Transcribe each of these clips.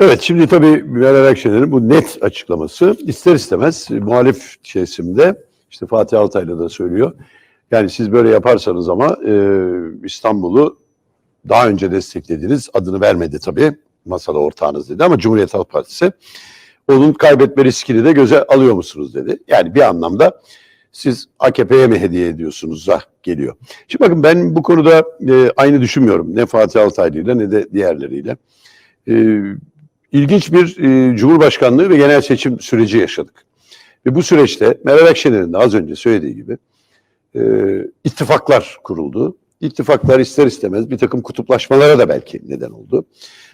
Evet şimdi tabii Meral Akşener'in bu net açıklaması ister istemez muhalif kesimde işte Fatih Altaylı da söylüyor. Yani siz böyle yaparsanız ama e, İstanbul'u daha önce desteklediğiniz adını vermedi tabii masada ortağınız dedi ama Cumhuriyet Halk Partisi onun kaybetme riskini de göze alıyor musunuz dedi. Yani bir anlamda siz AKP'ye mi hediye ediyorsunuz da geliyor. Şimdi bakın ben bu konuda e, aynı düşünmüyorum ne Fatih Altaylı ile ne de diğerleriyle. E, ilginç bir e, Cumhurbaşkanlığı ve genel seçim süreci yaşadık. Ve bu süreçte Meral Akşener'in de az önce söylediği gibi e, ittifaklar kuruldu. İttifaklar ister istemez bir takım kutuplaşmalara da belki neden oldu.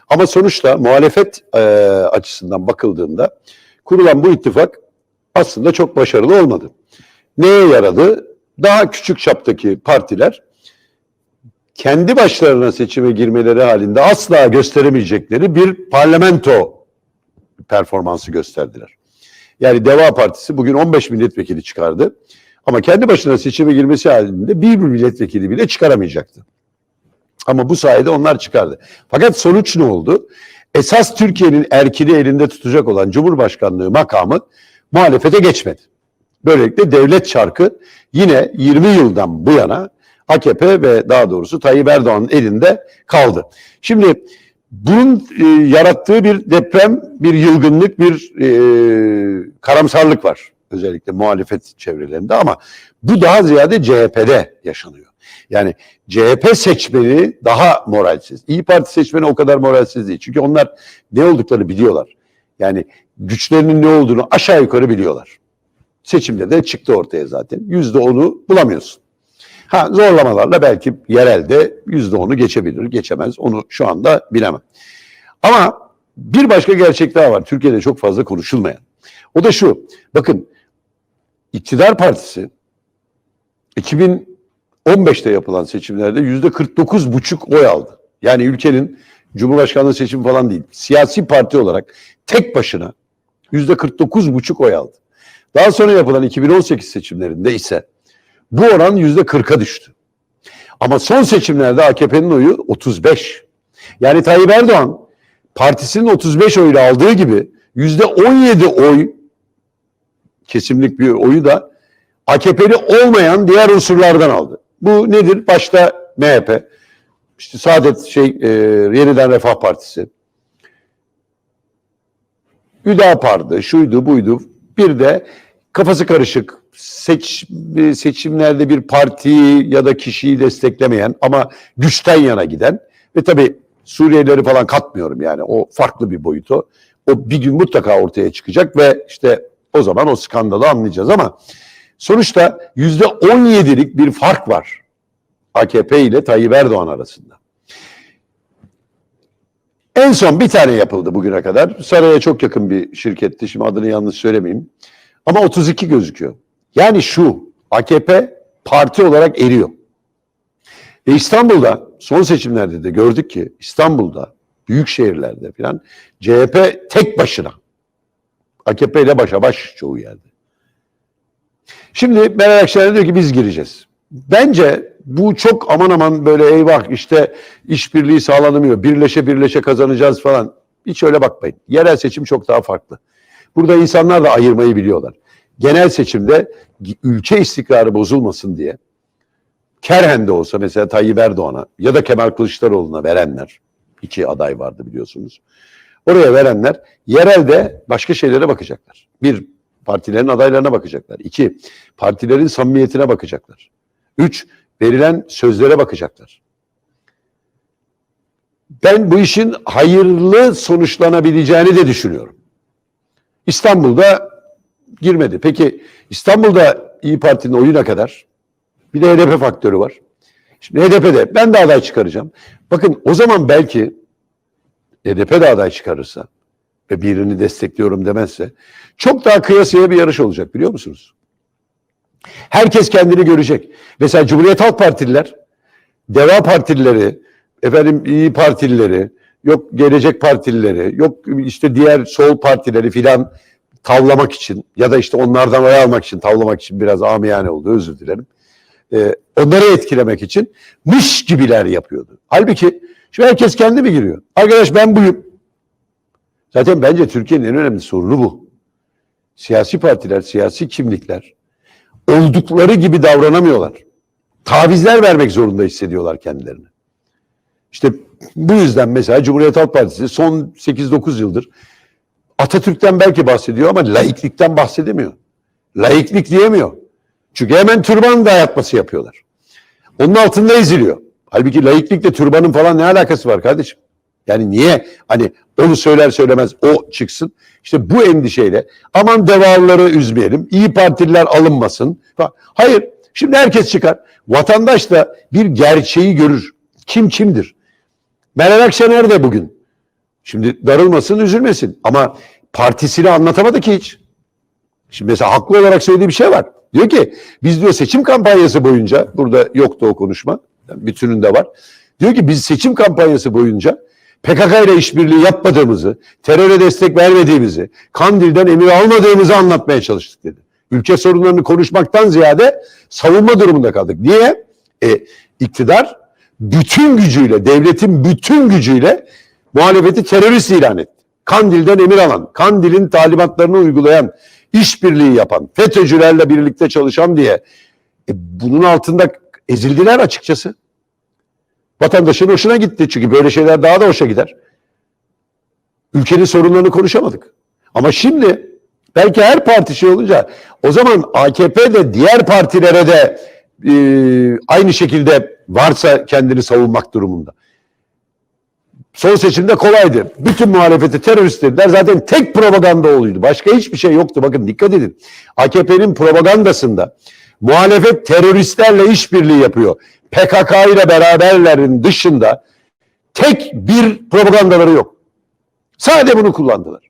Ama sonuçta muhalefet e, açısından bakıldığında kurulan bu ittifak aslında çok başarılı olmadı. Neye yaradı? Daha küçük çaptaki partiler kendi başlarına seçime girmeleri halinde asla gösteremeyecekleri bir parlamento performansı gösterdiler. Yani Deva Partisi bugün 15 milletvekili çıkardı. Ama kendi başına seçime girmesi halinde bir milletvekili bile çıkaramayacaktı. Ama bu sayede onlar çıkardı. Fakat sonuç ne oldu? Esas Türkiye'nin erkini elinde tutacak olan Cumhurbaşkanlığı makamı muhalefete geçmedi. Böylelikle devlet çarkı yine 20 yıldan bu yana AKP ve daha doğrusu Tayyip Erdoğan'ın elinde kaldı. Şimdi bunun e, yarattığı bir deprem, bir yılgınlık, bir e, karamsarlık var özellikle muhalefet çevrelerinde ama bu daha ziyade CHP'de yaşanıyor. Yani CHP seçmeni daha moralsiz. İyi Parti seçmeni o kadar moralsiz değil. Çünkü onlar ne olduklarını biliyorlar. Yani güçlerinin ne olduğunu aşağı yukarı biliyorlar. Seçimde de çıktı ortaya zaten. Yüzde onu bulamıyorsun. Ha zorlamalarla belki yerelde yüzde onu geçebilir, geçemez. Onu şu anda bilemem. Ama bir başka gerçek daha var. Türkiye'de çok fazla konuşulmayan. O da şu. Bakın iktidar partisi 2015'te yapılan seçimlerde yüzde 49 buçuk oy aldı. Yani ülkenin Cumhurbaşkanlığı seçimi falan değil. Siyasi parti olarak tek başına yüzde 49 buçuk oy aldı. Daha sonra yapılan 2018 seçimlerinde ise bu oran yüzde 40'a düştü. Ama son seçimlerde AKP'nin oyu 35. Yani Tayyip Erdoğan partisinin 35 oyla aldığı gibi yüzde 17 oy kesimlik bir oyu da AKP'li olmayan diğer unsurlardan aldı. Bu nedir? Başta MHP, işte Saadet şey e, Yeniden Refah Partisi, Hüdapar'dı, şuydu buydu. Bir de kafası karışık, seç, seçimlerde bir partiyi ya da kişiyi desteklemeyen ama güçten yana giden ve tabii Suriyelileri falan katmıyorum yani o farklı bir boyutu. O bir gün mutlaka ortaya çıkacak ve işte o zaman o skandalı anlayacağız ama sonuçta yüzde 17'lik bir fark var AKP ile Tayyip Erdoğan arasında. En son bir tane yapıldı bugüne kadar. Saray'a çok yakın bir şirketti. Şimdi adını yanlış söylemeyeyim. Ama 32 gözüküyor. Yani şu AKP parti olarak eriyor. Ve İstanbul'da son seçimlerde de gördük ki İstanbul'da büyük şehirlerde falan CHP tek başına AKP ile başa baş çoğu yerde. Şimdi Meral Akşener diyor ki biz gireceğiz. Bence bu çok aman aman böyle eyvah işte işbirliği sağlanamıyor. Birleşe birleşe kazanacağız falan. Hiç öyle bakmayın. Yerel seçim çok daha farklı. Burada insanlar da ayırmayı biliyorlar. Genel seçimde ülke istikrarı bozulmasın diye Kerhen de olsa mesela Tayyip Erdoğan'a ya da Kemal Kılıçdaroğlu'na verenler, iki aday vardı biliyorsunuz. Oraya verenler yerelde başka şeylere bakacaklar. Bir, partilerin adaylarına bakacaklar. İki, partilerin samimiyetine bakacaklar. Üç, verilen sözlere bakacaklar. Ben bu işin hayırlı sonuçlanabileceğini de düşünüyorum. İstanbul'da girmedi. Peki İstanbul'da İyi Parti'nin oyu ne kadar? Bir de HDP faktörü var. Şimdi HDP'de ben de aday çıkaracağım. Bakın o zaman belki HDP de aday çıkarırsa ve birini destekliyorum demezse çok daha kıyasıya bir yarış olacak biliyor musunuz? Herkes kendini görecek. Mesela Cumhuriyet Halk Partililer, Deva Partilileri, efendim İyi Partilileri, yok Gelecek Partilileri, yok işte diğer sol partileri filan tavlamak için ya da işte onlardan oy almak için, tavlamak için biraz amiyane oldu özür dilerim. Ee, onları etkilemek için mış gibiler yapıyordu. Halbuki şimdi herkes kendi mi giriyor? Arkadaş ben buyum. Zaten bence Türkiye'nin en önemli sorunu bu. Siyasi partiler, siyasi kimlikler oldukları gibi davranamıyorlar. Tavizler vermek zorunda hissediyorlar kendilerini. İşte bu yüzden mesela Cumhuriyet Halk Partisi son 8-9 yıldır Atatürk'ten belki bahsediyor ama laiklikten bahsedemiyor. Laiklik diyemiyor. Çünkü hemen türban dayatması yapıyorlar. Onun altında eziliyor. Halbuki laiklikle türbanın falan ne alakası var kardeşim? Yani niye hani onu söyler söylemez o çıksın? İşte bu endişeyle aman devalıları üzmeyelim, iyi partililer alınmasın. Hayır, şimdi herkes çıkar. Vatandaş da bir gerçeği görür. Kim kimdir? Meral Akşener de bugün. Şimdi darılmasın, üzülmesin. Ama partisini anlatamadı ki hiç. Şimdi mesela haklı olarak söylediği bir şey var. Diyor ki biz diyor seçim kampanyası boyunca, burada yoktu o konuşma, bütününde var. Diyor ki biz seçim kampanyası boyunca PKK ile işbirliği yapmadığımızı, teröre destek vermediğimizi, Kandil'den emir almadığımızı anlatmaya çalıştık dedi. Ülke sorunlarını konuşmaktan ziyade savunma durumunda kaldık. Niye? E, iktidar bütün gücüyle, devletin bütün gücüyle muhalefeti terörist ilan etti. Kandil'den emir alan, Kandil'in talimatlarını uygulayan, işbirliği yapan, FETÖ'cülerle birlikte çalışan diye e, bunun altında ezildiler açıkçası. Vatandaşın hoşuna gitti çünkü böyle şeyler daha da hoşa gider. Ülkenin sorunlarını konuşamadık. Ama şimdi belki her parti şey olunca o zaman AKP de diğer partilere de e, aynı şekilde varsa kendini savunmak durumunda. Son seçimde kolaydı. Bütün muhalefeti terörist dediler. Zaten tek propaganda oluydu. Başka hiçbir şey yoktu. Bakın dikkat edin. AKP'nin propagandasında muhalefet teröristlerle işbirliği yapıyor. PKK ile beraberlerin dışında tek bir propagandaları yok. Sadece bunu kullandılar.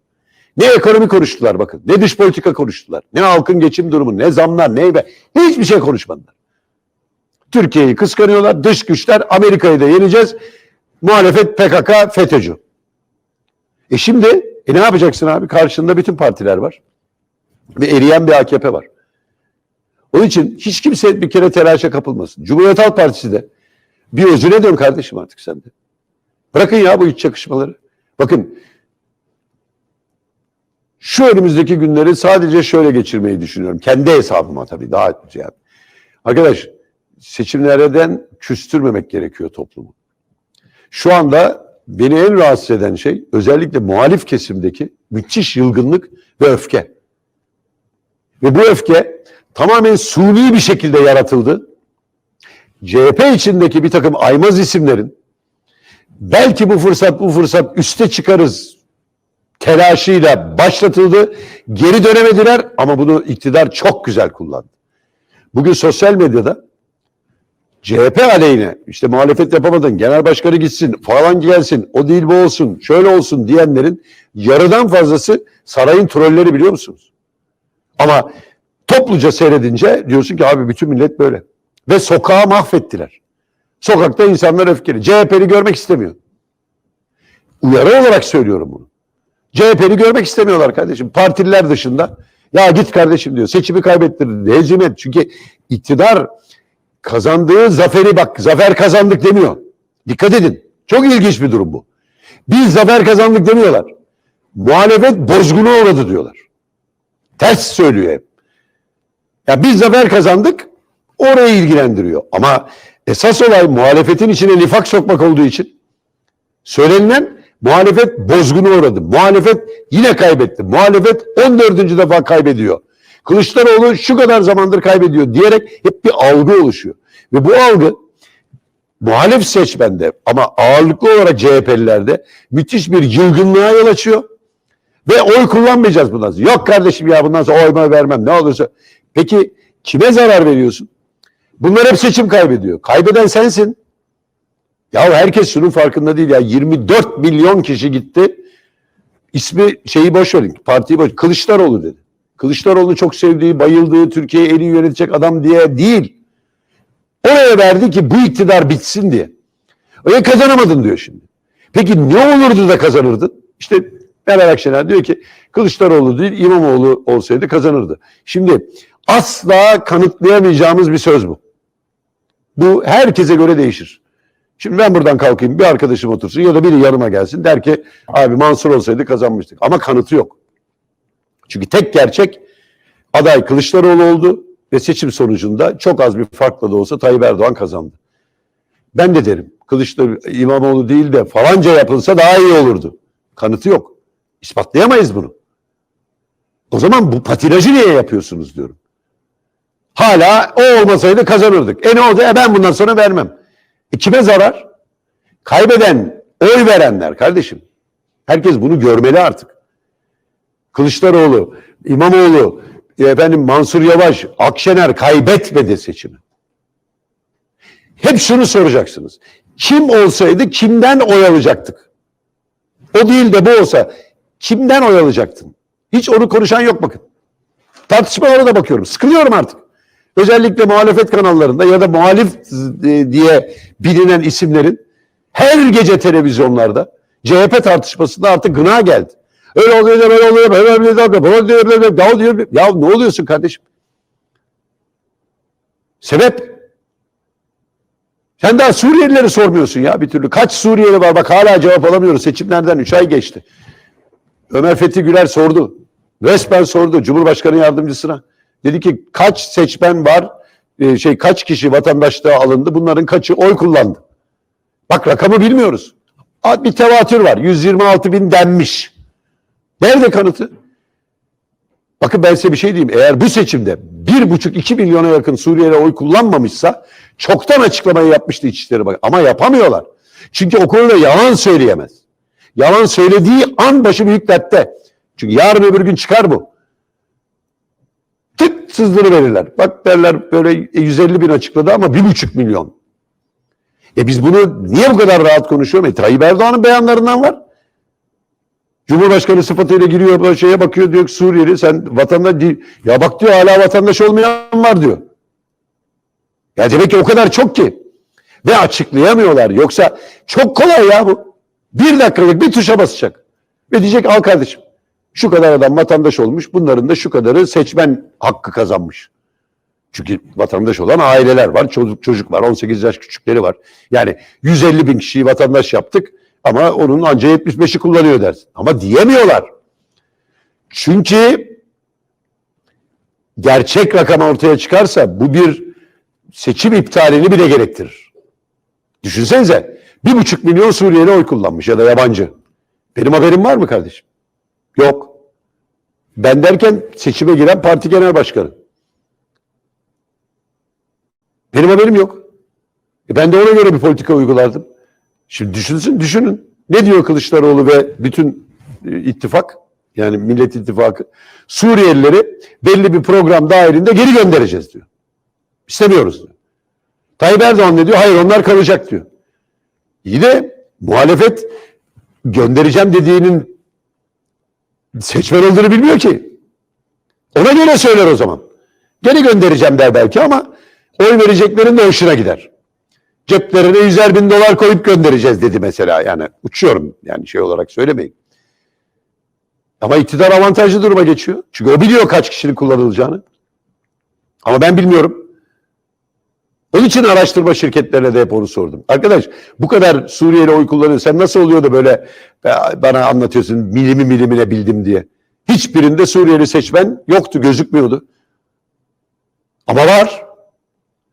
Ne ekonomi konuştular bakın. Ne dış politika konuştular. Ne halkın geçim durumu, ne zamlar, ne hiçbir şey konuşmadılar. Türkiye'yi kıskanıyorlar. Dış güçler Amerika'yı da yeneceğiz. Muhalefet PKK FETÖ'cü. E şimdi e ne yapacaksın abi? Karşında bütün partiler var. Ve eriyen bir AKP var. Onun için hiç kimse bir kere telaşa kapılmasın. Cumhuriyet Halk Partisi de bir özüne dön kardeşim artık sen de. Bırakın ya bu iç çakışmaları. Bakın şu önümüzdeki günleri sadece şöyle geçirmeyi düşünüyorum. Kendi hesabıma tabii daha yani. Arkadaş seçimlerden küstürmemek gerekiyor toplumu. Şu anda beni en rahatsız eden şey özellikle muhalif kesimdeki müthiş yılgınlık ve öfke. Ve bu öfke tamamen suni bir şekilde yaratıldı. CHP içindeki bir takım aymaz isimlerin belki bu fırsat bu fırsat üste çıkarız telaşıyla başlatıldı. Geri dönemediler ama bunu iktidar çok güzel kullandı. Bugün sosyal medyada CHP aleyhine işte muhalefet yapamadın, genel başkanı gitsin, falan gelsin, o değil bu olsun, şöyle olsun diyenlerin yarıdan fazlası sarayın trolleri biliyor musunuz? Ama topluca seyredince diyorsun ki abi bütün millet böyle. Ve sokağı mahvettiler. Sokakta insanlar öfkeli. CHP'li görmek istemiyor. Uyarı olarak söylüyorum bunu. CHP'li görmek istemiyorlar kardeşim. Partililer dışında. Ya git kardeşim diyor. Seçimi kaybettirdi. Hezimet. Çünkü iktidar kazandığı zaferi bak zafer kazandık demiyor. Dikkat edin. Çok ilginç bir durum bu. Biz zafer kazandık demiyorlar. Muhalefet bozguna uğradı diyorlar. Ters söylüyor hep. Ya biz zafer kazandık orayı ilgilendiriyor. Ama esas olay muhalefetin içine nifak sokmak olduğu için söylenilen muhalefet bozguna uğradı. Muhalefet yine kaybetti. Muhalefet 14. defa kaybediyor. Kılıçdaroğlu şu kadar zamandır kaybediyor diyerek hep bir algı oluşuyor. Ve bu algı muhalif seçmende ama ağırlıklı olarak CHP'lilerde müthiş bir yılgınlığa yol açıyor. Ve oy kullanmayacağız bundan sonra. Yok kardeşim ya bundan sonra oyma vermem ne olursa. Peki kime zarar veriyorsun? Bunlar hep seçim kaybediyor. Kaybeden sensin. Ya herkes şunun farkında değil ya. 24 milyon kişi gitti. İsmi şeyi boş verin. Partiyi boş. Kılıçdaroğlu dedi. Kılıçdaroğlu çok sevdiği, bayıldığı, Türkiye'yi en iyi yönetecek adam diye değil. Oraya verdi ki bu iktidar bitsin diye. Öyle kazanamadın diyor şimdi. Peki ne olurdu da kazanırdın? İşte Meral Akşener diyor ki Kılıçdaroğlu değil İmamoğlu olsaydı kazanırdı. Şimdi asla kanıtlayamayacağımız bir söz bu. Bu herkese göre değişir. Şimdi ben buradan kalkayım bir arkadaşım otursun ya da biri yanıma gelsin der ki abi Mansur olsaydı kazanmıştık. Ama kanıtı yok. Çünkü tek gerçek aday Kılıçdaroğlu oldu ve seçim sonucunda çok az bir farkla da olsa Tayyip Erdoğan kazandı. Ben de derim Kılıçdaroğlu İmamoğlu değil de falanca yapılsa daha iyi olurdu. Kanıtı yok. İspatlayamayız bunu. O zaman bu patinajı niye yapıyorsunuz diyorum. Hala o olmasaydı kazanırdık. E ne oldu? E ben bundan sonra vermem. E kime zarar? Kaybeden, oy verenler kardeşim. Herkes bunu görmeli artık. Kılıçdaroğlu, İmamoğlu, e, efendim Mansur Yavaş, Akşener kaybetmedi seçimi. Hep şunu soracaksınız. Kim olsaydı kimden oy alacaktık? O değil de bu olsa kimden oy alacaktın? Hiç onu konuşan yok bakın. Tartışmalara da bakıyorum. Sıkılıyorum artık. Özellikle muhalefet kanallarında ya da muhalif e, diye bilinen isimlerin her gece televizyonlarda CHP tartışmasında artık gına geldi. Öyle oluyor da böyle oluyor, böyle oluyor da böyle oluyor, böyle oluyor. Ya, diyor, ya ne oluyorsun kardeşim? Sebep? Sen daha Suriyelileri sormuyorsun ya bir türlü. Kaç Suriyeli var bak hala cevap alamıyoruz. Seçimlerden 3 ay geçti. Ömer Fethi Güler sordu. Resmen sordu Cumhurbaşkanı yardımcısına. Dedi ki kaç seçmen var, e, şey kaç kişi vatandaşlığa alındı, bunların kaçı oy kullandı. Bak rakamı bilmiyoruz. Bir tevatür var, 126 bin denmiş. Nerede kanıtı? Bakın ben size bir şey diyeyim. Eğer bu seçimde bir buçuk iki milyona yakın Suriyeli oy kullanmamışsa çoktan açıklamayı yapmıştı İçişleri Bakanı. Ama yapamıyorlar. Çünkü o konuda yalan söyleyemez. Yalan söylediği an başı büyük dertte. Çünkü yarın öbür gün çıkar bu. Tık sızdırı verirler. Bak derler böyle 150 bin açıkladı ama bir buçuk milyon. E biz bunu niye bu kadar rahat konuşuyorum? E Tayyip Erdoğan'ın beyanlarından var. Cumhurbaşkanı sıfatıyla giriyor şeye bakıyor diyor ki Suriyeli sen vatandaş değil. Ya bak diyor hala vatandaş olmayan var diyor. Ya demek ki o kadar çok ki. Ve açıklayamıyorlar. Yoksa çok kolay ya bu. Bir dakikalık bir tuşa basacak. Ve diyecek al kardeşim. Şu kadar adam vatandaş olmuş. Bunların da şu kadarı seçmen hakkı kazanmış. Çünkü vatandaş olan aileler var. Çocuk, çocuk var. 18 yaş küçükleri var. Yani 150 bin kişiyi vatandaş yaptık. Ama onun anca 75'i kullanıyor dersin. Ama diyemiyorlar. Çünkü gerçek rakam ortaya çıkarsa bu bir seçim iptalini bile gerektirir. Düşünsenize bir buçuk milyon Suriyeli oy kullanmış ya da yabancı. Benim haberim var mı kardeşim? Yok. Ben derken seçime giren parti genel başkanı. Benim haberim yok. E ben de ona göre bir politika uygulardım. Şimdi düşünsün, düşünün. Ne diyor Kılıçdaroğlu ve bütün e, ittifak? Yani Millet İttifakı. Suriyelileri belli bir program dahilinde geri göndereceğiz diyor. İstemiyoruz diyor. Tayyip Erdoğan ne diyor? Hayır onlar kalacak diyor. İyi de muhalefet göndereceğim dediğinin seçmen olduğunu bilmiyor ki. Ona göre söyler o zaman. Geri göndereceğim der belki ama oy vereceklerin de hoşuna gider. Ceplerine yüzer bin dolar koyup göndereceğiz dedi mesela. Yani uçuyorum yani şey olarak söylemeyin. Ama iktidar avantajlı duruma geçiyor. Çünkü o biliyor kaç kişinin kullanılacağını. Ama ben bilmiyorum. Onun için araştırma şirketlerine de hep onu sordum. Arkadaş bu kadar Suriyeli oy kullanıyor. Sen nasıl oluyor da böyle bana anlatıyorsun milimi milimine bildim diye. Hiçbirinde Suriyeli seçmen yoktu, gözükmüyordu. Ama var.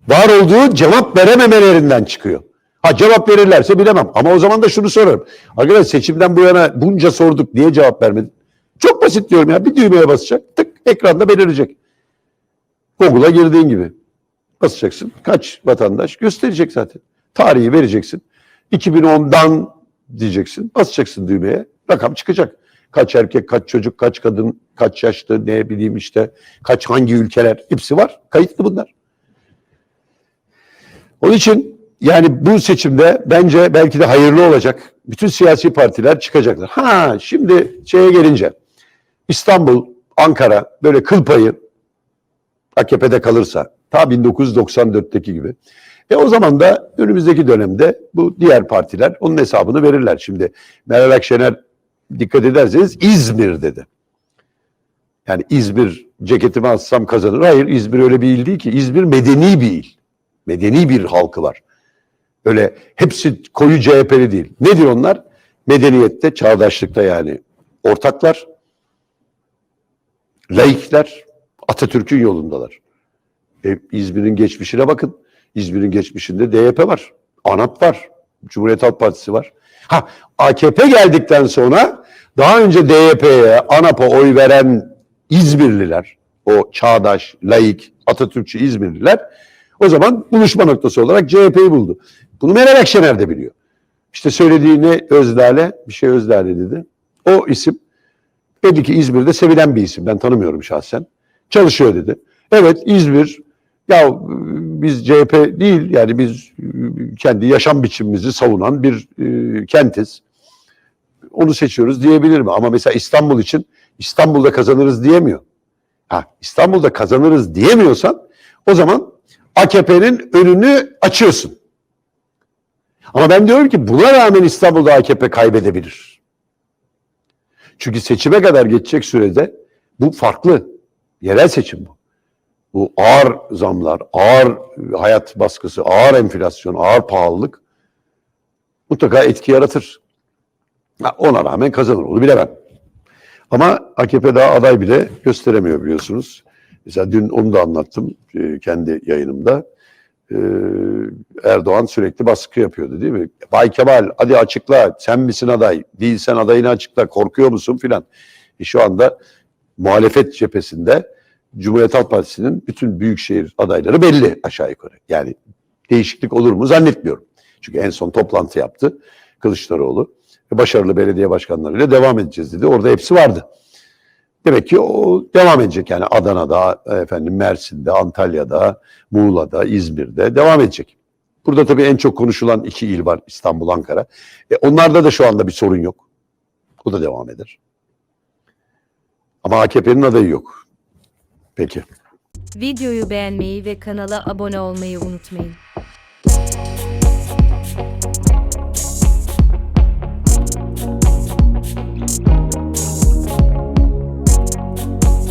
Var olduğu cevap verememelerinden çıkıyor. Ha cevap verirlerse bilemem. Ama o zaman da şunu sorarım. Arkadaş seçimden bu yana bunca sorduk. Niye cevap vermedin? Çok basit diyorum ya. Bir düğmeye basacak. Tık ekranda belirecek. Google'a girdiğin gibi. Basacaksın. Kaç vatandaş gösterecek zaten. Tarihi vereceksin. 2010'dan diyeceksin. Basacaksın düğmeye. Rakam çıkacak. Kaç erkek, kaç çocuk, kaç kadın, kaç yaşlı, ne bileyim işte, kaç hangi ülkeler hepsi var. Kayıtlı bunlar. Onun için yani bu seçimde bence belki de hayırlı olacak. Bütün siyasi partiler çıkacaklar. Ha şimdi şeye gelince İstanbul, Ankara böyle kıl payı AKP'de kalırsa ta 1994'teki gibi. E o zaman da önümüzdeki dönemde bu diğer partiler onun hesabını verirler. Şimdi Meral Akşener dikkat ederseniz İzmir dedi. Yani İzmir ceketimi alsam kazanır. Hayır İzmir öyle bir il değil ki. İzmir medeni bir il. Medeni bir halkı var. Öyle hepsi koyu CHP'li değil. Nedir onlar? Medeniyette, çağdaşlıkta yani ortaklar, laikler, Atatürk'ün yolundalar. E, İzmir'in geçmişine bakın. İzmir'in geçmişinde DYP var. ANAP var. Cumhuriyet Halk Partisi var. Ha AKP geldikten sonra daha önce DYP'ye, ANAP'a oy veren İzmirliler, o çağdaş, laik, Atatürkçü İzmirliler o zaman buluşma noktası olarak CHP'yi buldu. Bunu Meral Akşener de biliyor. İşte söylediği ne Özdağ'le, bir şey Özdağ'le dedi. O isim belli ki İzmir'de sevilen bir isim. Ben tanımıyorum şahsen. Çalışıyor dedi. Evet İzmir ya biz CHP değil yani biz kendi yaşam biçimimizi savunan bir e, kentiz. Onu seçiyoruz diyebilir mi? Ama mesela İstanbul için İstanbul'da kazanırız diyemiyor. Ha, İstanbul'da kazanırız diyemiyorsan o zaman AKP'nin önünü açıyorsun. Ama ben diyorum ki buna rağmen İstanbul'da AKP kaybedebilir. Çünkü seçime kadar geçecek sürede bu farklı. Yerel seçim bu. Bu ağır zamlar, ağır hayat baskısı, ağır enflasyon, ağır pahalılık mutlaka etki yaratır. Ona rağmen kazanır onu bilemem. Ama AKP daha aday bile gösteremiyor biliyorsunuz. Mesela dün onu da anlattım e, kendi yayınımda. E, Erdoğan sürekli baskı yapıyordu değil mi? Bay Kemal hadi açıkla sen misin aday? Değilsen adayını açıkla korkuyor musun filan. E, şu anda muhalefet cephesinde Cumhuriyet Halk Partisi'nin bütün büyükşehir adayları belli aşağı yukarı. Yani değişiklik olur mu zannetmiyorum. Çünkü en son toplantı yaptı Kılıçdaroğlu. Başarılı belediye başkanlarıyla devam edeceğiz dedi. Orada hepsi vardı. Demek ki o devam edecek yani Adana'da, efendim Mersin'de, Antalya'da, Muğla'da, İzmir'de devam edecek. Burada tabii en çok konuşulan iki il var İstanbul, Ankara. E, onlarda da şu anda bir sorun yok. O da devam eder. Ama AKP'nin adayı yok. Peki. Videoyu beğenmeyi ve kanala abone olmayı unutmayın.